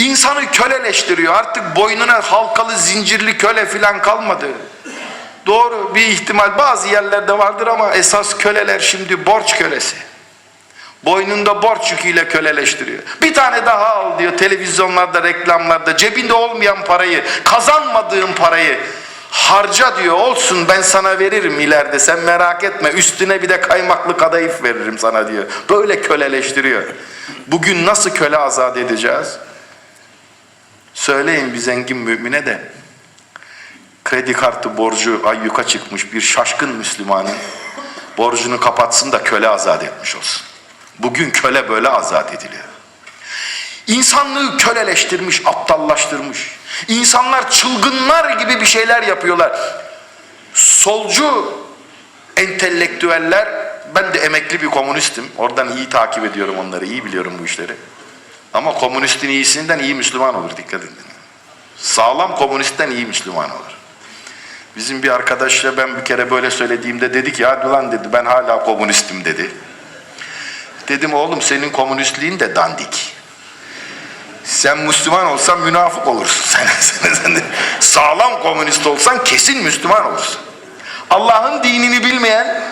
İnsanı köleleştiriyor. Artık boynuna halkalı zincirli köle filan kalmadı. Doğru bir ihtimal bazı yerlerde vardır ama esas köleler şimdi borç kölesi. Boynunda borç yüküyle köleleştiriyor. Bir tane daha al diyor televizyonlarda, reklamlarda. Cebinde olmayan parayı, kazanmadığın parayı harca diyor. Olsun ben sana veririm ileride sen merak etme. Üstüne bir de kaymaklı kadayıf veririm sana diyor. Böyle köleleştiriyor. Bugün nasıl köle azat edeceğiz? Söyleyin bir zengin mümine de kredi kartı borcu ayyuka çıkmış bir şaşkın Müslümanın borcunu kapatsın da köle azat etmiş olsun. Bugün köle böyle azat ediliyor. İnsanlığı köleleştirmiş, aptallaştırmış. İnsanlar çılgınlar gibi bir şeyler yapıyorlar. Solcu entelektüeller, ben de emekli bir komünistim. Oradan iyi takip ediyorum onları, iyi biliyorum bu işleri. Ama komünistin iyisinden iyi Müslüman olur, dikkat edin. Sağlam komünistten iyi Müslüman olur. Bizim bir arkadaşla ben bir kere böyle söylediğimde dedi ki hadi lan dedi ben hala komünistim dedi. Dedim oğlum senin komünistliğin de dandik. Sen Müslüman olsan münafık olursun. Sen, sen, sen de sağlam komünist olsan kesin Müslüman olursun. Allah'ın dinini bilmeyen,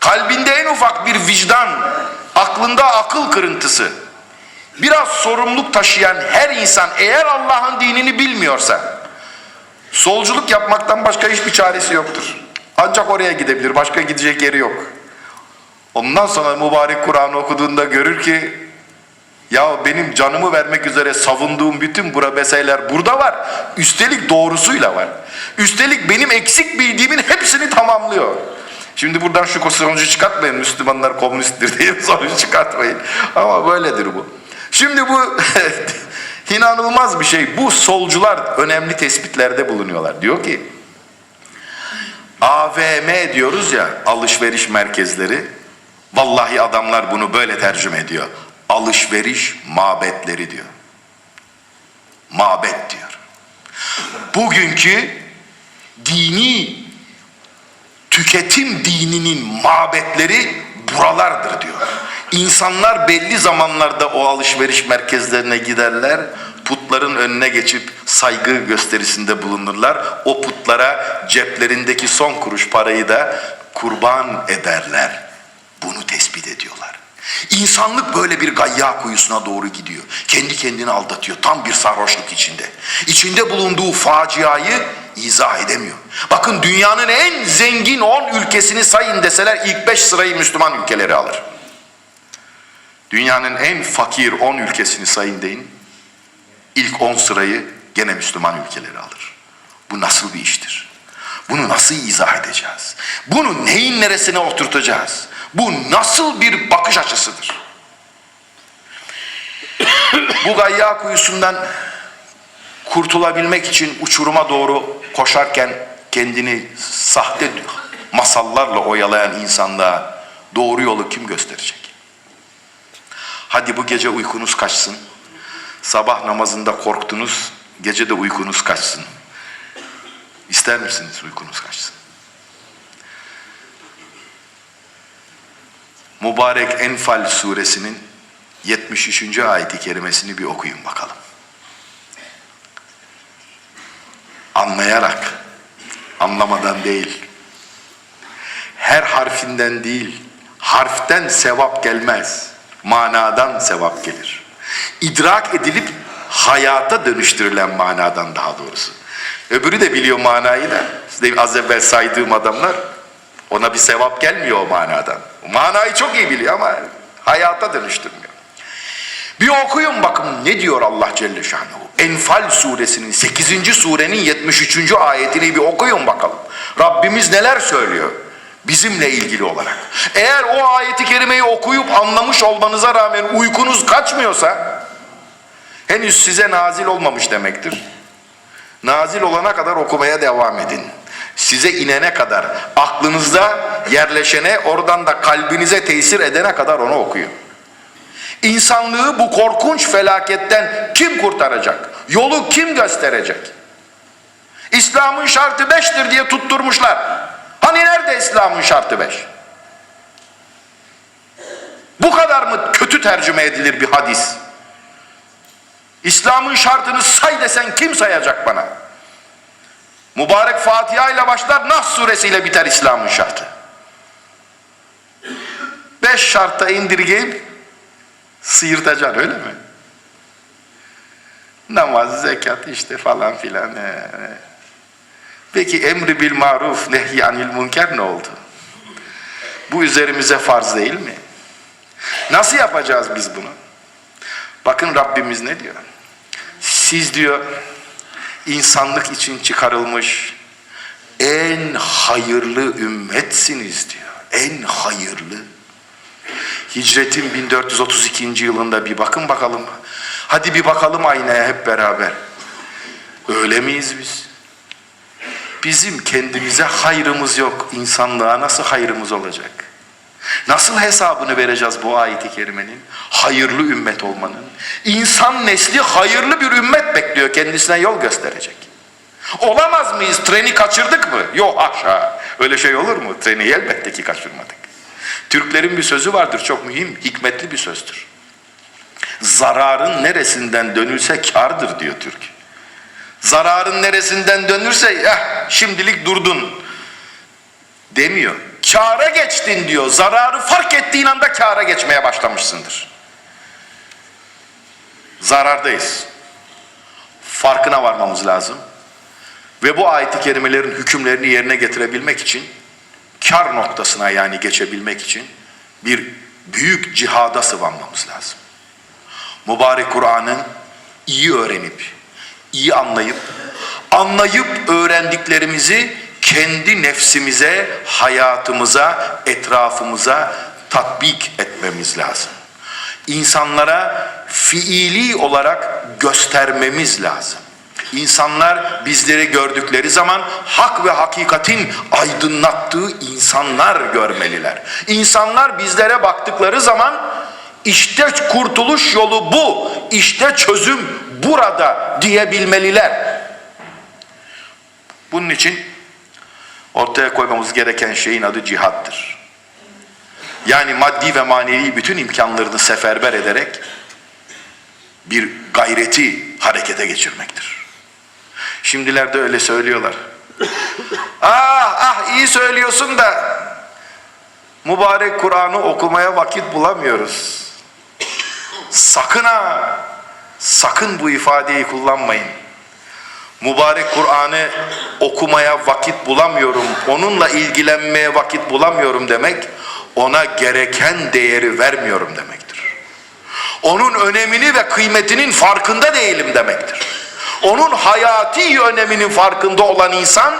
kalbinde en ufak bir vicdan, aklında akıl kırıntısı, biraz sorumluluk taşıyan her insan eğer Allah'ın dinini bilmiyorsa, solculuk yapmaktan başka hiçbir çaresi yoktur. Ancak oraya gidebilir, başka gidecek yeri yok. Ondan sonra mübarek Kur'an okuduğunda görür ki ya benim canımı vermek üzere savunduğum bütün bura meseleler burada var. Üstelik doğrusuyla var. Üstelik benim eksik bildiğimin hepsini tamamlıyor. Şimdi buradan şu sonucu çıkartmayın. Müslümanlar komünisttir diye sonucu çıkartmayın. Ama böyledir bu. Şimdi bu inanılmaz bir şey. Bu solcular önemli tespitlerde bulunuyorlar. Diyor ki AVM diyoruz ya alışveriş merkezleri. Vallahi adamlar bunu böyle tercüme ediyor. Alışveriş mabetleri diyor. Mabet diyor. Bugünkü dini tüketim dininin mabetleri buralardır diyor. İnsanlar belli zamanlarda o alışveriş merkezlerine giderler, putların önüne geçip saygı gösterisinde bulunurlar. O putlara ceplerindeki son kuruş parayı da kurban ederler. Bunu tespit ediyorlar. İnsanlık böyle bir gayya kuyusuna doğru gidiyor. Kendi kendini aldatıyor. Tam bir sarhoşluk içinde. İçinde bulunduğu faciayı izah edemiyor. Bakın dünyanın en zengin 10 ülkesini sayın deseler ilk 5 sırayı Müslüman ülkeleri alır. Dünyanın en fakir 10 ülkesini sayın deyin. İlk 10 sırayı gene Müslüman ülkeleri alır. Bu nasıl bir iştir? Bunu nasıl izah edeceğiz? Bunu neyin neresine oturtacağız? Bu nasıl bir bakış açısıdır? Bu gayya kuyusundan kurtulabilmek için uçuruma doğru koşarken kendini sahte masallarla oyalayan insanlığa doğru yolu kim gösterecek? Hadi bu gece uykunuz kaçsın. Sabah namazında korktunuz, gece de uykunuz kaçsın. İster misiniz uykunuz kaçsın? Mübarek Enfal suresinin 73. ayeti kerimesini bir okuyun bakalım. Anlayarak, anlamadan değil, her harfinden değil, harften sevap gelmez, manadan sevap gelir. İdrak edilip hayata dönüştürülen manadan daha doğrusu. Öbürü de biliyor manayı da, az evvel saydığım adamlar, ona bir sevap gelmiyor o manadan. Manayı çok iyi biliyor ama hayata dönüştürmüyor. Bir okuyun bakın ne diyor Allah Celle Şanuhu. Enfal suresinin 8. surenin 73. ayetini bir okuyun bakalım. Rabbimiz neler söylüyor bizimle ilgili olarak. Eğer o ayeti kerimeyi okuyup anlamış olmanıza rağmen uykunuz kaçmıyorsa henüz size nazil olmamış demektir. Nazil olana kadar okumaya devam edin size inene kadar, aklınızda yerleşene, oradan da kalbinize tesir edene kadar onu okuyun. İnsanlığı bu korkunç felaketten kim kurtaracak? Yolu kim gösterecek? İslam'ın şartı beştir diye tutturmuşlar. Hani nerede İslam'ın şartı beş? Bu kadar mı kötü tercüme edilir bir hadis? İslam'ın şartını say desen kim sayacak bana? Mübarek Fatiha ile başlar, Nas suresiyle biter İslam'ın şartı. Beş şartta indirgeyip sıyırtacaksın öyle mi? Namaz, zekat işte falan filan. ee. Peki emri bil maruf nehy anil münker ne oldu? Bu üzerimize farz değil mi? Nasıl yapacağız biz bunu? Bakın Rabbimiz ne diyor? Siz diyor insanlık için çıkarılmış en hayırlı ümmetsiniz diyor. En hayırlı. Hicretin 1432. yılında bir bakın bakalım. Hadi bir bakalım aynaya hep beraber. Öyle miyiz biz? Bizim kendimize hayrımız yok. İnsanlığa nasıl hayrımız olacak? Nasıl hesabını vereceğiz bu ayeti kerimenin? Hayırlı ümmet olmanın. İnsan nesli hayırlı bir ümmet bekliyor. Kendisine yol gösterecek. Olamaz mıyız? Treni kaçırdık mı? Yok haşa. Öyle şey olur mu? Treni elbette ki kaçırmadık. Türklerin bir sözü vardır çok mühim, hikmetli bir sözdür. Zararın neresinden dönülse kardır diyor Türk. Zararın neresinden dönürse eh, şimdilik durdun demiyor. Kâra geçtin diyor. Zararı fark ettiğin anda kâra geçmeye başlamışsındır. Zarardayız. Farkına varmamız lazım. Ve bu ayet-i kerimelerin hükümlerini yerine getirebilmek için kar noktasına yani geçebilmek için bir büyük cihada sıvanmamız lazım. Mübarek Kur'an'ı iyi öğrenip, iyi anlayıp, anlayıp öğrendiklerimizi kendi nefsimize, hayatımıza, etrafımıza tatbik etmemiz lazım. İnsanlara fiili olarak göstermemiz lazım. İnsanlar bizleri gördükleri zaman hak ve hakikatin aydınlattığı insanlar görmeliler. İnsanlar bizlere baktıkları zaman işte kurtuluş yolu bu, işte çözüm burada diyebilmeliler. Bunun için ortaya koymamız gereken şeyin adı cihattır. Yani maddi ve manevi bütün imkanlarını seferber ederek bir gayreti harekete geçirmektir. Şimdilerde öyle söylüyorlar. ah ah iyi söylüyorsun da mübarek Kur'an'ı okumaya vakit bulamıyoruz. Sakın ha sakın bu ifadeyi kullanmayın. Mübarek Kur'an'ı okumaya vakit bulamıyorum, onunla ilgilenmeye vakit bulamıyorum demek, ona gereken değeri vermiyorum demektir. Onun önemini ve kıymetinin farkında değilim demektir. Onun hayati öneminin farkında olan insan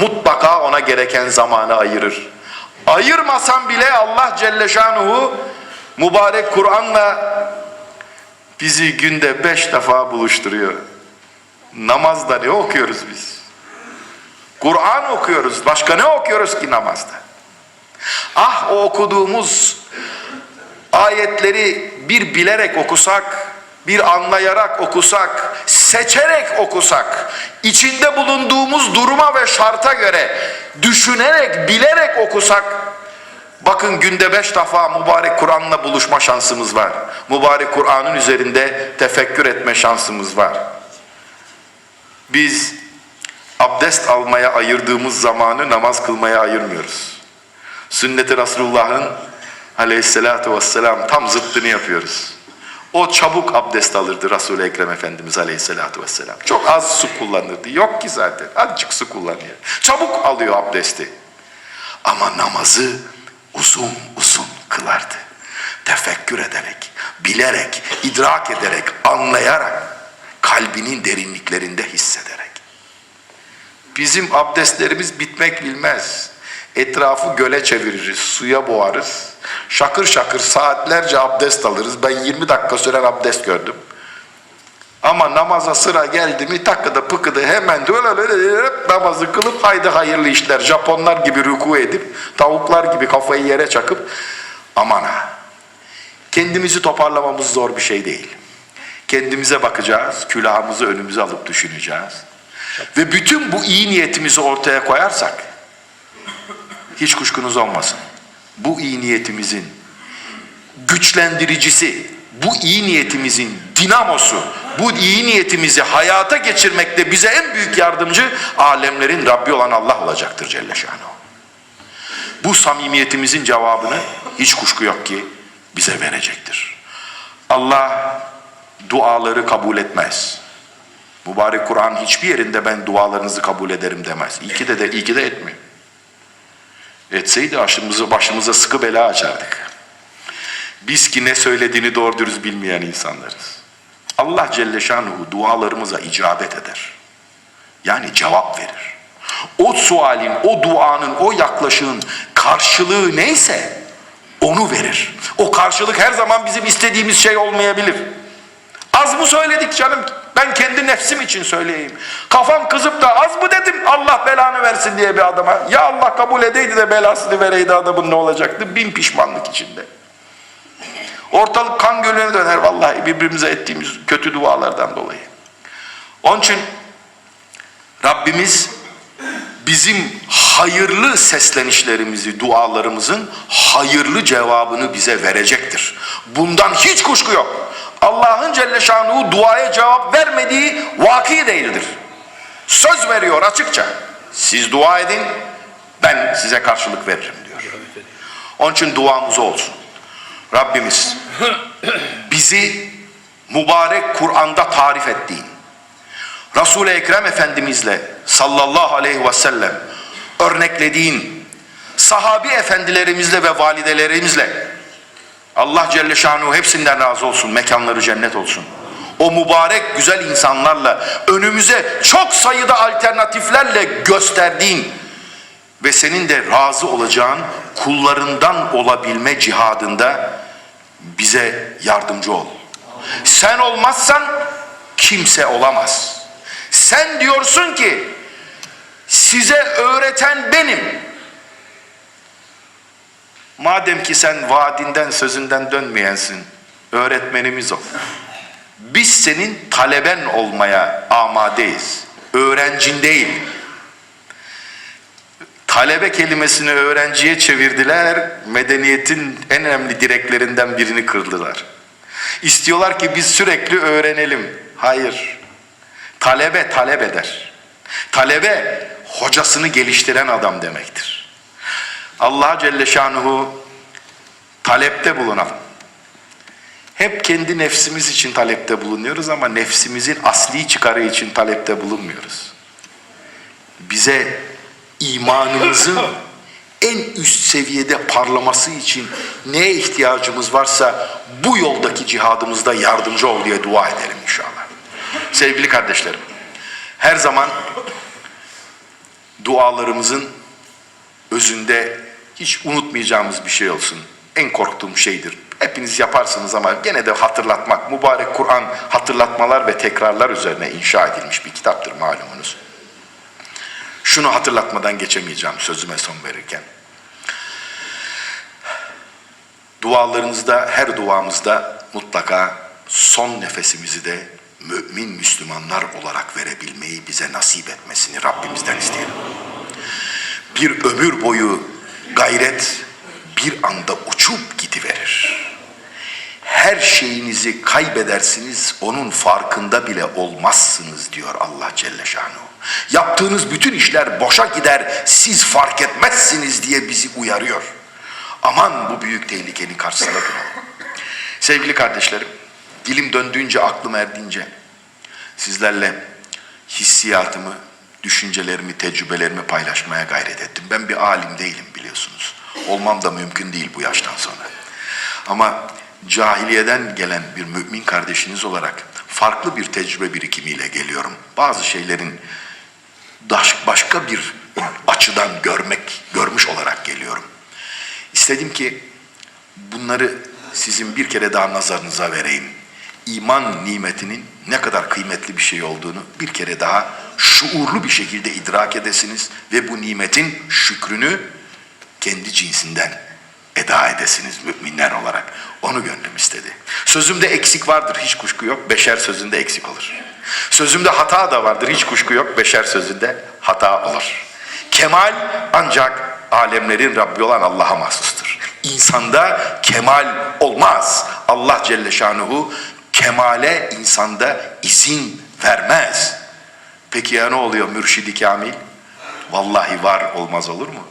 mutlaka ona gereken zamanı ayırır. Ayırmasam bile Allah Celle Şanuhu mübarek Kur'an'la bizi günde beş defa buluşturuyor. Namazda ne okuyoruz biz? Kur'an okuyoruz. Başka ne okuyoruz ki namazda? Ah o okuduğumuz ayetleri bir bilerek okusak, bir anlayarak okusak, seçerek okusak, içinde bulunduğumuz duruma ve şarta göre düşünerek, bilerek okusak, bakın günde beş defa mübarek Kur'an'la buluşma şansımız var. Mübarek Kur'an'ın üzerinde tefekkür etme şansımız var. Biz abdest almaya ayırdığımız zamanı namaz kılmaya ayırmıyoruz. Sünnet-i Resulullah'ın aleyhissalatu vesselam tam zıttını yapıyoruz. O çabuk abdest alırdı Resul-i Ekrem Efendimiz Aleyhisselatü Vesselam. Çok az su kullanırdı. Yok ki zaten. Azıcık su kullanıyor. Çabuk alıyor abdesti. Ama namazı uzun uzun kılardı. Tefekkür ederek, bilerek, idrak ederek, anlayarak, kalbinin derinliklerinde hissederek. Bizim abdestlerimiz bitmek bilmez. Etrafı göle çeviririz, suya boğarız. Şakır şakır saatlerce abdest alırız. Ben 20 dakika süren abdest gördüm. Ama namaza sıra geldi mi takıda pıkıda hemen öyle öyle namazı kılıp haydi hayırlı işler. Japonlar gibi ruku edip tavuklar gibi kafayı yere çakıp aman ha. Kendimizi toparlamamız zor bir şey değil. Kendimize bakacağız, külahımızı önümüze alıp düşüneceğiz. Ve bütün bu iyi niyetimizi ortaya koyarsak hiç kuşkunuz olmasın. Bu iyi niyetimizin güçlendiricisi, bu iyi niyetimizin dinamosu bu iyi niyetimizi hayata geçirmekte bize en büyük yardımcı alemlerin Rabbi olan Allah olacaktır Celle Şanuhu. Bu samimiyetimizin cevabını hiç kuşku yok ki bize verecektir. Allah duaları kabul etmez. Mübarek Kur'an hiçbir yerinde ben dualarınızı kabul ederim demez. İyi ki de, de, iyi ki de etmiyor. Etseydi başımıza, başımıza sıkı bela açardık. Biz ki ne söylediğini doğru dürüst bilmeyen insanlarız. Allah Celle Şanuhu dualarımıza icabet eder. Yani cevap verir. O sualin, o duanın, o yaklaşığın karşılığı neyse onu verir. O karşılık her zaman bizim istediğimiz şey olmayabilir. Az mı söyledik canım? Ben kendi nefsim için söyleyeyim. Kafam kızıp da az mı dedim Allah belanı versin diye bir adama. Ya Allah kabul edeydi de belasını vereydi adamın ne olacaktı? Bin pişmanlık içinde. Ortalık kan gölüne döner vallahi birbirimize ettiğimiz kötü dualardan dolayı. Onun için Rabbimiz bizim hayırlı seslenişlerimizi, dualarımızın hayırlı cevabını bize verecektir. Bundan hiç kuşku yok. Allah'ın Celle Şanuhu duaya cevap vermediği vaki değildir. Söz veriyor açıkça. Siz dua edin, ben size karşılık veririm diyor. Onun için duamız olsun. Rabbimiz bizi mübarek Kur'an'da tarif ettiğin, Resul-i Ekrem Efendimizle sallallahu aleyhi ve sellem örneklediğin sahabi efendilerimizle ve validelerimizle Allah Celle Şanuhu hepsinden razı olsun, mekanları cennet olsun. O mübarek güzel insanlarla önümüze çok sayıda alternatiflerle gösterdiğin ve senin de razı olacağın kullarından olabilme cihadında bize yardımcı ol. Sen olmazsan kimse olamaz. Sen diyorsun ki size öğreten benim. Madem ki sen vaadinden sözünden dönmeyensin, öğretmenimiz ol. Biz senin taleben olmaya amadeyiz. Öğrencin değil. Talebe kelimesini öğrenciye çevirdiler, medeniyetin en önemli direklerinden birini kırdılar. İstiyorlar ki biz sürekli öğrenelim. Hayır. Talebe talep eder. Talebe hocasını geliştiren adam demektir. Allah Celle Şanuhu talepte bulunalım. Hep kendi nefsimiz için talepte bulunuyoruz ama nefsimizin asli çıkarı için talepte bulunmuyoruz. Bize imanımızın en üst seviyede parlaması için neye ihtiyacımız varsa bu yoldaki cihadımızda yardımcı ol diye dua edelim inşallah. Sevgili kardeşlerim, her zaman dualarımızın özünde hiç unutmayacağımız bir şey olsun. En korktuğum şeydir. Hepiniz yaparsınız ama gene de hatırlatmak. Mübarek Kur'an hatırlatmalar ve tekrarlar üzerine inşa edilmiş bir kitaptır malumunuz. Şunu hatırlatmadan geçemeyeceğim sözüme son verirken. Dualarınızda, her duamızda mutlaka son nefesimizi de mümin Müslümanlar olarak verebilmeyi bize nasip etmesini Rabbimizden isteyelim. Bir ömür boyu gayret bir anda uçup gidiverir. Her şeyinizi kaybedersiniz, onun farkında bile olmazsınız diyor Allah Celle Şanuhu. Yaptığınız bütün işler boşa gider, siz fark etmezsiniz diye bizi uyarıyor. Aman bu büyük tehlikenin karşısında duralım. Sevgili kardeşlerim, dilim döndüğünce, aklım erdiğince sizlerle hissiyatımı, düşüncelerimi, tecrübelerimi paylaşmaya gayret ettim. Ben bir alim değilim biliyorsunuz. Olmam da mümkün değil bu yaştan sonra. Ama cahiliyeden gelen bir mümin kardeşiniz olarak farklı bir tecrübe birikimiyle geliyorum. Bazı şeylerin başka bir açıdan görmek, görmüş olarak geliyorum. İstedim ki bunları sizin bir kere daha nazarınıza vereyim. İman nimetinin ne kadar kıymetli bir şey olduğunu bir kere daha şuurlu bir şekilde idrak edesiniz ve bu nimetin şükrünü kendi cinsinden eda edesiniz müminler olarak. Onu gönlüm istedi. Sözümde eksik vardır hiç kuşku yok. Beşer sözünde eksik olur. Sözümde hata da vardır hiç kuşku yok. Beşer sözünde hata olur. Kemal ancak alemlerin Rabbi olan Allah'a mahsustur. İnsanda kemal olmaz. Allah Celle Şanuhu kemale insanda izin vermez. Peki ya ne oluyor mürşidi kamil? Vallahi var olmaz olur mu?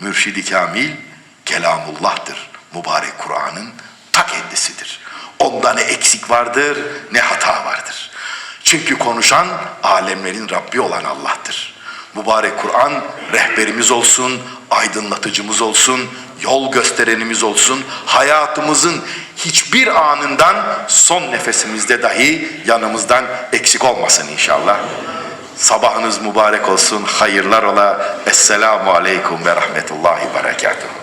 Mürşidi kamil kelamullah'tır. Mübarek ne eksik vardır ne hata vardır. Çünkü konuşan alemlerin Rabbi olan Allah'tır. Mübarek Kur'an rehberimiz olsun, aydınlatıcımız olsun, yol gösterenimiz olsun, hayatımızın hiçbir anından son nefesimizde dahi yanımızdan eksik olmasın inşallah. Sabahınız mübarek olsun, hayırlar ola. Esselamu aleyküm ve rahmetullahi berekatuhu.